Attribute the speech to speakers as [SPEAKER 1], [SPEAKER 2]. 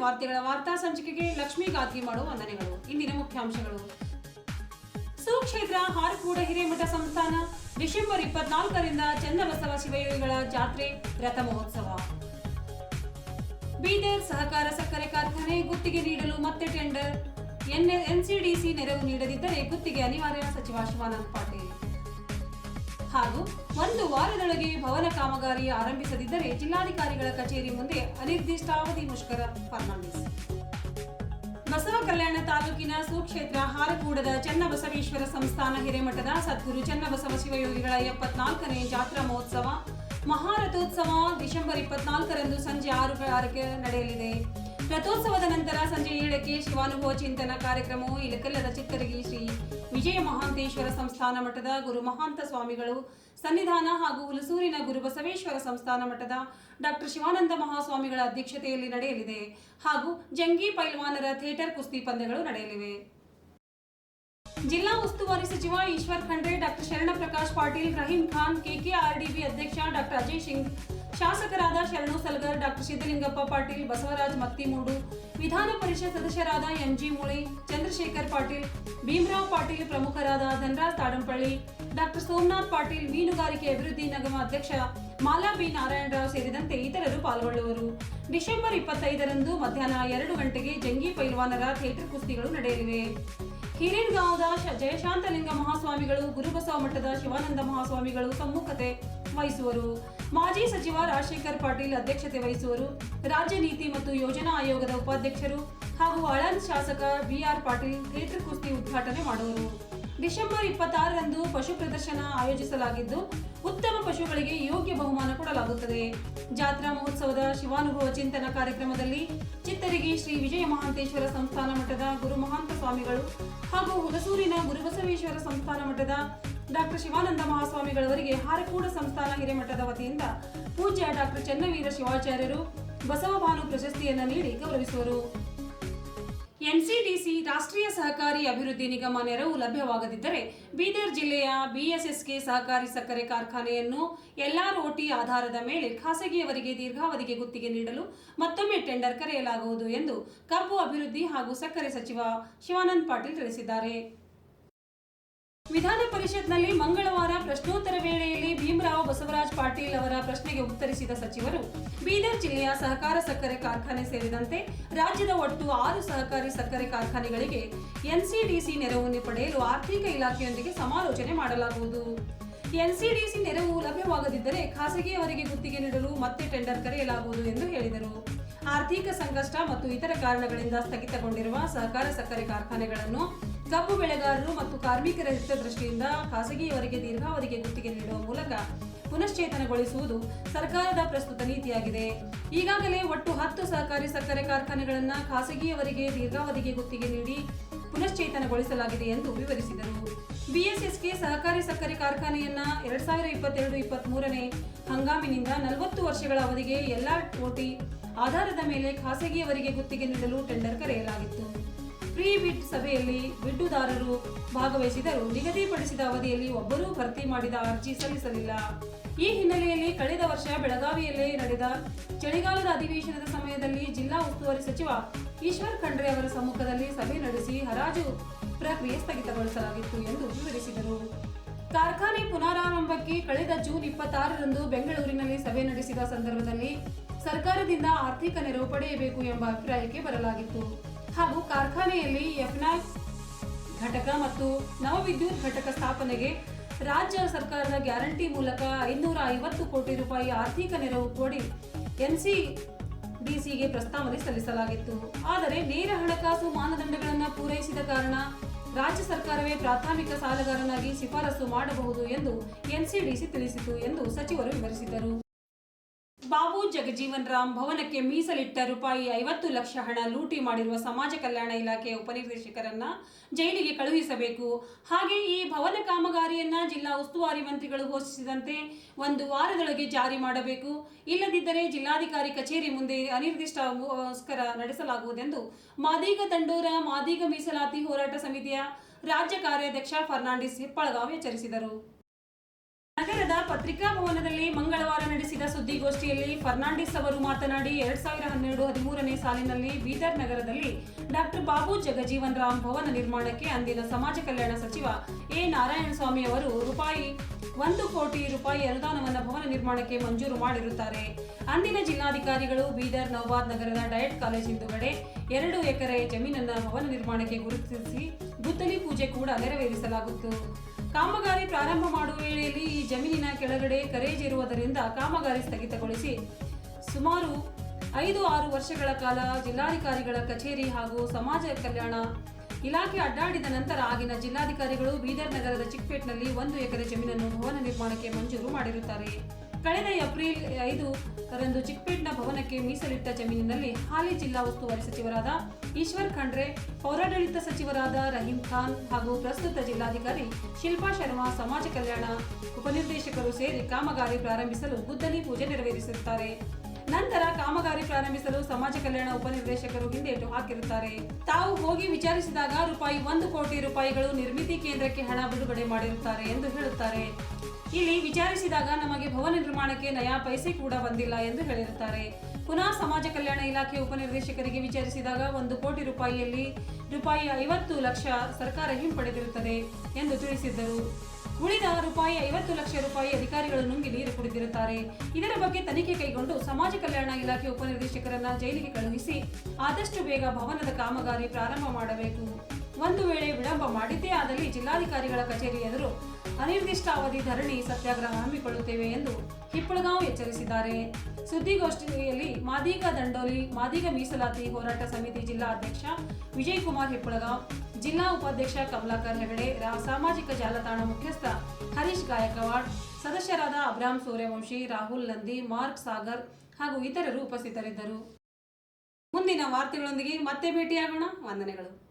[SPEAKER 1] ವಾರ್ತೆಗಳ ವಾರ್ತಾ ಸಂಚಿಕೆಗೆ ಲಕ್ಷ್ಮೀ ಗಾದ್ಗಿ ಮಾಡುವ ವಂದನೆಗಳು. ಇಂದಿನ ಮುಖ್ಯಾಂಶಗಳು. ಸುಕ್ಷೇತ್ರ, ಹಾರಕೂಡ ಹಿರೇಮಠ ಸಂಸ್ಥಾನ, ಡಿಸೆಂಬರ್ ಇಪ್ಪತ್ನಾಲ್ಕರಿಂದ ಚನ್ನಬಸವ ಶಿವಯೋಗಿಗಳ ಜಾತ್ರೆ, ರಥ ಮಹೋತ್ಸವ. ಬೀದರ್ ಸಹಕಾರ ಸಕ್ಕರೆ ಕಾರ್ಖಾನೆ ಗುತ್ತಿಗೆ ನೀಡಲು ಮತ್ತೆ ಟೆಂಡರ್. ಎನ್ ಎನ್ಸಿಡಿಸಿ ನೆರವು ನೀಡದಿದ್ದರೆ ಗುತ್ತಿಗೆ ಅನಿವಾರ್ಯ ಸಚಿವ ಶಿವಾನಂದ ಪಾಟೀಲ್. ಹಾಗೂ ಒಂದು ವಾರದೊಳಗೆ ಭವನ ಕಾಮಗಾರಿ ಆರಂಭಿಸದಿದ್ದರೆ ಜಿಲ್ಲಾಧಿಕಾರಿಗಳ ಕಚೇರಿ ಮುಂದೆ ಅನಿರ್ದಿಷ್ಟಾವಧಿ ಮುಷ್ಕರ ಫರ್ನಾಂಡಿಸ್. ಬಸವ ಕಲ್ಯಾಣ ತಾಲೂಕಿನ ಸುಕ್ಷೇತ್ರ ಹಾರಕೂಡದ ಚನ್ನಬಸವೇಶ್ವರ ಸಂಸ್ಥಾನ ಹಿರೇಮಠದ ಸದ್ಗುರು ಚನ್ನಬಸವ ಶಿವಯೋಗಿಗಳ ಎಪ್ಪತ್ನಾಲ್ಕನೇ ಜಾತ್ರಾ ಮಹೋತ್ಸವ, ಮಹಾರಥೋತ್ಸವ ಡಿಸೆಂಬರ್ ಇಪ್ಪತ್ನಾಲ್ಕರಂದು ಸಂಜೆ ಆರು ಆರಕ್ಕೆ ನಡೆಯಲಿದೆ. ರಥೋತ್ಸವದ ನಂತರ ಸಂಜೆ ಏಳಕ್ಕೆ ಶಿವಾನುಭವ ಚಿಂತನ ಕಾರ್ಯಕ್ರಮವು ಇಲಕಲ್ಲದ ಚಿತ್ತರಗಿ ಶ್ರೀ ವಿಜಯ ಮಹಾಂತೇಶ್ವರ ಸಂಸ್ಥಾನ ಮಠದ ಗುರು ಮಹಾಂತ ಸ್ವಾಮಿಗಳು ಸನ್ನಿಧಾನ ಹಾಗೂ ಹುಲಸೂರಿನ ಗುರು ಬಸವೇಶ್ವರ ಸಂಸ್ಥಾನ ಮಠದ ಡಾಕ್ಟರ್ ಶಿವಾನಂದ ಮಹಾಸ್ವಾಮಿಗಳ ಅಧ್ಯಕ್ಷತೆಯಲ್ಲಿ ನಡೆಯಲಿದೆ ಹಾಗೂ ಜಂಗಿ ಪೈಲ್ವಾನರ ಥಿಯೇಟರ್ ಕುಸ್ತಿ ಪಂದ್ಯಗಳು ನಡೆಯಲಿವೆ. ಜಿಲ್ಲಾ ಉಸ್ತುವಾರಿ ಸಚಿವ ಈಶ್ವರ್ ಖಂಡ್ರೆ, ಡಾಕ್ಟರ್ ಶರಣ ಪ್ರಕಾಶ್ ಪಾಟೀಲ್, ರಹೀಂ ಖಾನ್, ಕೆಕೆಆರ್ಡಿಬಿ ಅಧ್ಯಕ್ಷ ಡಾಕ್ಟರ್ ಅಜಯ್ ಸಿಂಗ್ ಶಾಸಕರಾದ ಶರಣು ಸಲ್ಗರ್ ಡಾಕ್ಟರ್ ಸಿದ್ದಲಿಂಗಪ್ಪ ಪಾಟೀಲ್, ಬಸವರಾಜ್ ಮತ್ತಿಮೂಡು, ವಿಧಾನ ಪರಿಷತ್ ಸದಸ್ಯರಾದ ಎಂಜಿ ಮುಳಿ ಚಂದ್ರಶೇಖರ್ ಪಾಟೀಲ್, ಭೀಮರಾವ್ ಪಾಟೀಲ್ ಪ್ರಮುಖರಾದ ಧನರಾಜ್ ತಾಡಂಪಳ್ಳಿ ಡಾಕ್ಟರ್ ಸೋಮನಾಥ್ ಪಾಟೀಲ್, ಮೀನುಗಾರಿಕೆ ಅಭಿವೃದ್ಧಿ ನಿಗಮ ಅಧ್ಯಕ್ಷ ಮಾಲಾ ಬಿ. ನಾರಾಯಣರಾವ್ ಸೇರಿದಂತೆ ಇತರರು ಪಾಲ್ಗೊಳ್ಳುವರು. ಡಿಸೆಂಬರ್ ಇಪ್ಪತ್ತೈದರಂದು ಮಧ್ಯಾಹ್ನ ಎರಡು ಗಂಟೆಗೆ ಜಂಗಿ ಪೈಲ್ವಾನರ ಥಿಯೇಟರ್ ಕುಸ್ತಿಗಳು ನಡೆಯಲಿವೆ. ಹಿರೇನ್ಗಾಂವದ ಜಯಶಾಂತಲಿಂಗ ಮಹಾಸ್ವಾಮಿಗಳು, ಗುರುಬಸವ ಮಠದ ಶಿವಾನಂದ ಮಹಾಸ್ವಾಮಿಗಳು ಸಮ್ಮುಖತೆ ವಹಿಸುವರು. ಮಾಜಿ ಸಚಿವ ರಾಜಶೇಖರ್ ಪಾಟೀಲ್ ಅಧ್ಯಕ್ಷತೆ ವಹಿಸುವರು. ರಾಜ್ಯ ನೀತಿ ಮತ್ತು ಯೋಜನಾ ಆಯೋಗದ ಉಪಾಧ್ಯಕ್ಷರು ಹಾಗೂ ಅಳನ್ ಶಾಸಕ ಬಿಆರ್ ಪಾಟೀಲ್ ಥಿಯೇಟರ್ ಕುಸ್ತಿ ಉದ್ಘಾಟನೆ ಮಾಡುವರು. ಡಿಸೆಂಬರ್ ಇಪ್ಪತ್ತಾರರಂದು ಪಶು ಪ್ರದರ್ಶನ ಆಯೋಜಿಸಲಾಗಿದ್ದು, ಉತ್ತಮ ಪಶುಗಳಿಗೆ ಯೋಗ್ಯ ಬಹುಮಾನ ಕೊಡಲಾಗುತ್ತದೆ. ಜಾತ್ರಾ ಮಹೋತ್ಸವದ ಶಿವಾನುಭವ ಚಿಂತನ ಕಾರ್ಯಕ್ರಮದಲ್ಲಿ ಚಿತ್ತರಿಗೆ ಶ್ರೀ ವಿಜಯ ಮಹಾಂತೇಶ್ವರ ಸಂಸ್ಥಾನ ಮಠದ ಗುರು ಮಹಾಂತ ಸ್ವಾಮಿಗಳು ಹಾಗೂ ಹುಲಸೂರಿನ ಗುರುಬಸವೇಶ್ವರ ಸಂಸ್ಥಾನ ಮಠದ ಡಾಕ್ಟರ್ ಶಿವಾನಂದ ಮಹಾಸ್ವಾಮಿಗಳವರಿಗೆ ಹಾರಕೂಡ ಸಂಸ್ಥಾನ ಹಿರೇಮಠದ ವತಿಯಿಂದ ಪೂಜ್ಯ ಡಾಕ್ಟರ್ ಚನ್ನವೀರ ಶಿವಾಚಾರ್ಯರು ಬಸವಭಾನು ಪ್ರಶಸ್ತಿಯನ್ನು ನೀಡಿ ಗೌರವಿಸುವರು. ಎನ್ಸಿಡಿಸಿ ರಾಷ್ಟ್ರೀಯ ಸಹಕಾರಿ ಅಭಿವೃದ್ಧಿ ನಿಗಮ ನೆರವು ಲಭ್ಯವಾಗದಿದ್ದರೆ ಬೀದರ್ ಜಿಲ್ಲೆಯ ಬಿಎಸ್ಎಸ್ಕೆ ಸಹಕಾರಿ ಸಕ್ಕರೆ ಕಾರ್ಖಾನೆಯನ್ನು ಎಲ್ಆರ್ಒಟಿ ಆಧಾರದ ಮೇಲೆ ಖಾಸಗಿಯವರಿಗೆ ದೀರ್ಘಾವಧಿಗೆ ಗುತ್ತಿಗೆ ನೀಡಲು ಮತ್ತೊಮ್ಮೆ ಟೆಂಡರ್ ಕರೆಯಲಾಗುವುದು ಎಂದು ಕಬ್ಬು ಅಭಿವೃದ್ಧಿ ಹಾಗೂ ಸಕ್ಕರೆ ಸಚಿವ ಶಿವಾನಂದ ಪಾಟೀಲ್ ತಿಳಿಸಿದ್ದಾರೆ. ವಿಧಾನ ಪರಿಷತ್ನಲ್ಲಿ ಮಂಗಳವಾರ ಪ್ರಶ್ನೋತ್ತರ ವೇಳೆಯಲ್ಲಿ ಭೀಮರಾವ್ ಬಸವರಾಜ್ ಪಾಟೀಲ್ ಅವರ ಪ್ರಶ್ನೆಗೆ ಉತ್ತರಿಸಿದ ಸಚಿವರು, ಬೀದರ್ ಜಿಲ್ಲೆಯ ಸಹಕಾರ ಸಕ್ಕರೆ ಕಾರ್ಖಾನೆ ಸೇರಿದಂತೆ ರಾಜ್ಯದ ಒಟ್ಟು ಆರು ಸಹಕಾರಿ ಸಕ್ಕರೆ ಕಾರ್ಖಾನೆಗಳಿಗೆ ಎನ್ಸಿಡಿಸಿ ನೆರವನ್ನು ಪಡೆಯಲು ಆರ್ಥಿಕ ಇಲಾಖೆಯೊಂದಿಗೆ ಸಮಾಲೋಚನೆ ಮಾಡಲಾಗುವುದು. ಎನ್ಸಿಡಿಸಿ ನೆರವು ಲಭ್ಯವಾಗದಿದ್ದರೆ ಖಾಸಗಿಯವರಿಗೆ ಗುತ್ತಿಗೆ ನೀಡಲು ಮತ್ತೆ ಟೆಂಡರ್ ಕರೆಯಲಾಗುವುದು ಎಂದು ಹೇಳಿದರು. ಆರ್ಥಿಕ ಸಂಕಷ್ಟ ಮತ್ತು ಇತರ ಕಾರಣಗಳಿಂದ ಸ್ಥಗಿತಗೊಂಡಿರುವ ಸಹಕಾರ ಸಕ್ಕರೆ ಕಾರ್ಖಾನೆಗಳನ್ನು ಕಬ್ಬು ಬೆಳೆಗಾರರು ಮತ್ತು ಕಾರ್ಮಿಕರ ಹಿತದೃಷ್ಟಿಯಿಂದ ಖಾಸಗಿಯವರಿಗೆ ದೀರ್ಘಾವಧಿಗೆ ಗುತ್ತಿಗೆ ನೀಡುವ ಮೂಲಕ ಪುನಶ್ಚೇತನಗೊಳಿಸುವುದು ಸರ್ಕಾರದ ಪ್ರಸ್ತುತ ನೀತಿಯಾಗಿದೆ. ಈಗಾಗಲೇ ಒಟ್ಟು ಹತ್ತು ಸಹಕಾರಿ ಸಕ್ಕರೆ ಕಾರ್ಖಾನೆಗಳನ್ನು ಖಾಸಗಿಯವರಿಗೆ ದೀರ್ಘಾವಧಿಗೆ ಗುತ್ತಿಗೆ ನೀಡಿ ಪುನಶ್ಚೇತನಗೊಳಿಸಲಾಗಿದೆ ಎಂದು ವಿವರಿಸಿದರು. ಬಿಎಸ್ಎಸ್ಕೆ ಸಹಕಾರಿ ಸಕ್ಕರೆ ಕಾರ್ಖಾನೆಯನ್ನ ಎರಡ್ ಸಾವಿರ ಇಪ್ಪತ್ತೆರಡು ಇಪ್ಪತ್ತ್ ಮೂರನೇ ಹಂಗಾಮಿನಿಂದ ನಲವತ್ತು ವರ್ಷಗಳ ಅವಧಿಗೆ ಎಲ್ಲಾ ಕೋಟಿ ಆಧಾರದ ಮೇಲೆ ಖಾಸಗಿಯವರಿಗೆ ಗುತ್ತಿಗೆ ನೀಡಲು ಟೆಂಡರ್ ಕರೆಯಲಾಗಿತ್ತು. ಪ್ರೀ ಬಿಡ್ ಸಭೆಯಲ್ಲಿ ಬಿಡ್ಡುದಾರರು ಭಾಗವಹಿಸಿದರೂ ನಿಗದಿಪಡಿಸಿದ ಅವಧಿಯಲ್ಲಿ ಒಬ್ಬರೂ ಭರ್ತಿ ಮಾಡಿದ ಅರ್ಜಿ ಸಲ್ಲಿಸಲಿಲ್ಲ. ಈ ಹಿನ್ನೆಲೆಯಲ್ಲಿ ಕಳೆದ ವರ್ಷ ಬೆಳಗಾವಿಯಲ್ಲಿ ನಡೆದ ಚಳಿಗಾಲದ ಅಧಿವೇಶನದ ಸಮಯದಲ್ಲಿ ಜಿಲ್ಲಾ ಉಸ್ತುವಾರಿ ಸಚಿವ ಈಶ್ವರ್ ಖಂಡ್ರೆ ಅವರ ಸಮ್ಮುಖದಲ್ಲಿ ಸಭೆ ನಡೆಸಿ ಹರಾಜು ಪ್ರಕ್ರಿಯೆ ಸ್ಥಗಿತಗೊಳಿಸಲಾಗಿತ್ತು ಎಂದು ವಿವರಿಸಿದರು. ಕಾರ್ಖಾನೆ ಪುನರಾರಂಭಕ್ಕೆ ಕಳೆದ ಜೂನ್ ಇಪ್ಪತ್ತಾರರಂದು ಬೆಂಗಳೂರಿನಲ್ಲಿ ಸಭೆ ನಡೆಸಿದ ಸಂದರ್ಭದಲ್ಲಿ ಸರ್ಕಾರದಿಂದ ಆರ್ಥಿಕ ನೆರವು ಪಡೆಯಬೇಕು ಎಂಬ ಅಭಿಪ್ರಾಯಕ್ಕೆ ಬರಲಾಗಿತ್ತು. ಹಾಗೂ ಕಾರ್ಖಾನೆಯಲ್ಲಿ ಎಫ್ನಾಲ್ ಘಟಕ ಮತ್ತು ನವವಿದ್ಯುತ್ ಘಟಕ ಸ್ಥಾಪನೆಗೆ ರಾಜ್ಯ ಸರ್ಕಾರದ ಗ್ಯಾರಂಟಿ ಮೂಲಕ ಐನೂರ ಐವತ್ತು ಕೋಟಿ ರೂಪಾಯಿ ಆರ್ಥಿಕ ನೆರವು ಕೋಡಿ ಎನ್ಸಿ ಡಿಸಿಗೆ ಪ್ರಸ್ತಾವನೆ ಸಲ್ಲಿಸಲಾಗಿತ್ತು. ಆದರೆ ನೇರ ಹಣಕಾಸು ಮಾನದಂಡಗಳನ್ನು ಪೂರೈಸಿದ ಕಾರಣ ರಾಜ್ಯ ಸರ್ಕಾರವೇ ಪ್ರಾಥಮಿಕ ಸಾಲಗಾರನಾಗಿ ಶಿಫಾರಸು ಮಾಡಬಹುದು ಎಂದು ಎನ್ಸಿಡಿಸಿ ತಿಳಿಸಿತು ಎಂದು ಸಚಿವರು ವಿವರಿಸಿದರು. ಬಾಬು ಜಗಜೀವನ್ ರಾಮ್ ಭವನಕ್ಕೆ ಮೀಸಲಿಟ್ಟ ರೂಪಾಯಿ ಐವತ್ತು ಲಕ್ಷ ಹಣ ಲೂಟಿ ಮಾಡಿರುವ ಸಮಾಜ ಕಲ್ಯಾಣ ಇಲಾಖೆಯ ಉಪನಿರ್ದೇಶಕರನ್ನ ಜೈಲಿಗೆ ಕಳುಹಿಸಬೇಕು. ಹಾಗೆ ಈ ಭವನ ಕಾಮಗಾರಿಯನ್ನ ಜಿಲ್ಲಾ ಉಸ್ತುವಾರಿ ಮಂತ್ರಿಗಳು ಘೋಷಿಸಿದಂತೆ ಒಂದು ವಾರದೊಳಗೆ ಜಾರಿ ಮಾಡಬೇಕು. ಇಲ್ಲದಿದ್ದರೆ ಜಿಲ್ಲಾಧಿಕಾರಿ ಕಚೇರಿ ಮುಂದೆ ಅನಿರ್ದಿಷ್ಟಗೋಸ್ಕರ ನಡೆಸಲಾಗುವುದೆಂದು ಮಾದೀಗ ತಂಡೂರ ಮಾದೀಗ ಮೀಸಲಾತಿ ಹೋರಾಟ ಸಮಿತಿಯ ರಾಜ್ಯ ಕಾರ್ಯಾಧ್ಯಕ್ಷ ಫರ್ನಾಂಡಿಸ್ ಹಿಪ್ಪಳಗಾವ್ ಎಚ್ಚರಿಸಿದರು. ನಗರದ ಪತ್ರಿಕಾ ಭವನದಲ್ಲಿ ಮಂಗಳವಾರ ನಡೆಸಿದ ಸುದ್ದಿ ಸುದ್ದಿಗೋಷ್ಠಿಯಲ್ಲಿ ಫರ್ನಾಂಡಿಸ್ ಅವರು ಮಾತನಾಡಿ ಎರಡ್ ಸಾವಿರ ಹನ್ನೆರಡು ಹದಿಮೂರನೇ ಸಾಲಿನಲ್ಲಿ ಬೀದರ್ ನಗರದಲ್ಲಿ ಡಾಕ್ಟರ್ ಬಾಬು ಜಗಜೀವನ್ ರಾಮ್ ಭವನ ನಿರ್ಮಾಣಕ್ಕೆ ಅಂದಿನ ಸಮಾಜ ಕಲ್ಯಾಣ ಸಚಿವ ಎ ನಾರಾಯಣಸ್ವಾಮಿ ಅವರು ರೂಪಾಯಿ ಒಂದು ಕೋಟಿ ರೂಪಾಯಿ ಅನುದಾನವನ್ನು ಭವನ ನಿರ್ಮಾಣಕ್ಕೆ ಮಂಜೂರು ಮಾಡಿರುತ್ತಾರೆ. ಅಂದಿನ ಜಿಲ್ಲಾಧಿಕಾರಿಗಳು ಬೀದರ್ ನವಬಾದ್ ನಗರದ ಡಯಟ್ ಕಾಲೇಜ್ ಹಿಂದುಗಡೆ ಎರಡು ಎಕರೆ ಜಮೀನನ್ನ ಭವನ ನಿರ್ಮಾಣಕ್ಕೆ ಗುರುತಿಸಿ ಗುತ್ತಲಿ ಪೂಜೆ ಕೂಡ ನೆರವೇರಿಸಲಾಗುತ್ತು. ಕಾಮಗಾರಿ ಪ್ರಾರಂಭ ಮಾಡುವ ವೇಳೆಯಲ್ಲಿ ಈ ಜಮೀನಿನ ಕೆಳಗಡೆ ಕರೇಜಿರುವುದರಿಂದ ಕಾಮಗಾರಿ ಸ್ಥಗಿತಗೊಳಿಸಿ ಸುಮಾರು ಐದು ಆರು ವರ್ಷಗಳ ಕಾಲ ಜಿಲ್ಲಾಧಿಕಾರಿಗಳ ಕಚೇರಿ ಹಾಗೂ ಸಮಾಜ ಕಲ್ಯಾಣ ಇಲಾಖೆ ಅಡ್ಡಾಡಿದ ನಂತರ ಆಗಿನ ಜಿಲ್ಲಾಧಿಕಾರಿಗಳು ಬೀದರ್ ನಗರದ ಚಿಕ್ಪೇಟ್ನಲ್ಲಿ ಒಂದು ಎಕರೆ ಜಮೀನನ್ನು ಭವನ ನಿರ್ಮಾಣಕ್ಕೆ ಮಂಜೂರು ಮಾಡಿರುತ್ತಾರೆ. ಕಳೆದ ಏಪ್ರಿಲ್ ಐದು ರಂದು ಚಿಕ್ಪೇಟ್ನ ಭವನಕ್ಕೆ ಮೀಸಲಿಟ್ಟ ಜಮೀನಿನಲ್ಲಿ ಹಾಲಿ ಜಿಲ್ಲಾ ಉಸ್ತುವಾರಿ ಸಚಿವರಾದ ಈಶ್ವರ್ ಖಂಡ್ರೆ, ಪೌರಾಡಳಿತ ಸಚಿವರಾದ ರಹೀಂ ಖಾನ್ ಹಾಗೂ ಪ್ರಸ್ತುತ ಜಿಲ್ಲಾಧಿಕಾರಿ ಶಿಲ್ಪಾ ಶರ್ಮಾ ಸಮಾಜ ಕಲ್ಯಾಣ ಉಪನಿರ್ದೇಶಕರು ಸೇರಿ ಕಾಮಗಾರಿ ಪ್ರಾರಂಭಿಸಲು ಗುದ್ದಲಿ ಪೂಜೆ ನೆರವೇರಿಸುತ್ತಾರೆ. ನಂತರ ಕಾಮಗಾರಿ ಪ್ರಾರಂಭಿಸಲು ಸಮಾಜ ಕಲ್ಯಾಣ ಉಪನಿರ್ದೇಶಕರು ಹಿಂದೇಟು ಹಾಕಿರುತ್ತಾರೆ. ತಾವು ಹೋಗಿ ವಿಚಾರಿಸಿದಾಗ ರೂಪಾಯಿ ಒಂದು ಕೋಟಿ ರೂಪಾಯಿಗಳು ನಿರ್ಮಿತಿ ಕೇಂದ್ರಕ್ಕೆ ಹಣ ಬಿಡುಗಡೆ ಮಾಡಿರುತ್ತಾರೆ ಎಂದು ಹೇಳುತ್ತಾರೆ. ಇಲ್ಲಿ ವಿಚಾರಿಸಿದಾಗ ನಮಗೆ ಭವನ ನಿರ್ಮಾಣಕ್ಕೆ ನಯಾ ಪೈಸೆ ಕೂಡ ಬಂದಿಲ್ಲ ಎಂದು ಹೇಳಿರುತ್ತಾರೆ. ಪುನಃ ಸಮಾಜ ಕಲ್ಯಾಣ ಇಲಾಖೆ ಉಪನಿರ್ದೇಶಕರಿಗೆ ವಿಚಾರಿಸಿದಾಗ ಒಂದು ಕೋಟಿ ರೂಪಾಯಿಯಲ್ಲಿ ರೂಪಾಯಿ ಐವತ್ತು ಲಕ್ಷ ಸರ್ಕಾರ ಹಿಂಪಡೆದಿರುತ್ತದೆ ಎಂದು ತಿಳಿಸಿದ್ದರು. ಉಳಿದ ರೂಪಾಯಿ ಐವತ್ತು ಲಕ್ಷ ರೂಪಾಯಿ ಅಧಿಕಾರಿಗಳು ನುಂಗಿ ನೀರು ಕುಡಿದಿರುತ್ತಾರೆ. ಇದರ ಬಗ್ಗೆ ತನಿಖೆ ಕೈಗೊಂಡು ಸಮಾಜ ಕಲ್ಯಾಣ ಇಲಾಖೆ ಉಪನಿರ್ದೇಶಕರನ್ನ ಜೈಲಿಗೆ ಕಳುಹಿಸಿ ಆದಷ್ಟು ಬೇಗ ಭವನದ ಕಾಮಗಾರಿ ಪ್ರಾರಂಭ ಮಾಡಬೇಕು. ಒಂದು ವೇಳೆ ವಿಳಂಬ ಮಾಡಿದ್ದೇ ಆದಲ್ಲಿ ಜಿಲ್ಲಾಧಿಕಾರಿಗಳ ಕಚೇರಿ ಎದುರು ಅನಿರ್ದಿಷ್ಟಾವಧಿ ಧರಣಿ ಸತ್ಯಾಗ್ರಹ ಹಮ್ಮಿಕೊಳ್ಳುತ್ತೇವೆ ಎಂದು ಹಿಪ್ಪಳಗಾಂವ್ ಎಚ್ಚರಿಸಿದ್ದಾರೆ. ಸುದ್ದಿಗೋಷ್ಠಿಯಲ್ಲಿ ಮಾದಿಗ ದಂಡೋಲಿ, ಮಾದಿಗ ಮೀಸಲಾತಿ ಹೋರಾಟ ಸಮಿತಿ ಜಿಲ್ಲಾ ಅಧ್ಯಕ್ಷ ವಿಜಯ್ ಕುಮಾರ್ ಹಿಪ್ಪಳಗಾಂವ್, ಜಿಲ್ಲಾ ಉಪಾಧ್ಯಕ್ಷ ಕಮಲಾಕರ್ ಹೆಗಡೆ ಸಾಮಾಜಿಕ ಜಾಲತಾಣ ಮುಖ್ಯಸ್ಥ ಹರೀಶ್ ಗಾಯಕವಾಡ್, ಸದಸ್ಯರಾದ ಅಬ್ರಾಮ್ ಸೂರ್ಯವಂಶಿ, ರಾಹುಲ್ ನಂದಿ, ಮಾರ್ಕ್ ಸಾಗರ್ ಹಾಗೂ ಇತರರು ಉಪಸ್ಥಿತರಿದ್ದರು. ಮುಂದಿನ ವಾರ್ತೆಗಳೊಂದಿಗೆ ಮತ್ತೆ ಭೇಟಿಯಾಗೋಣ. ವಂದನೆಗಳು.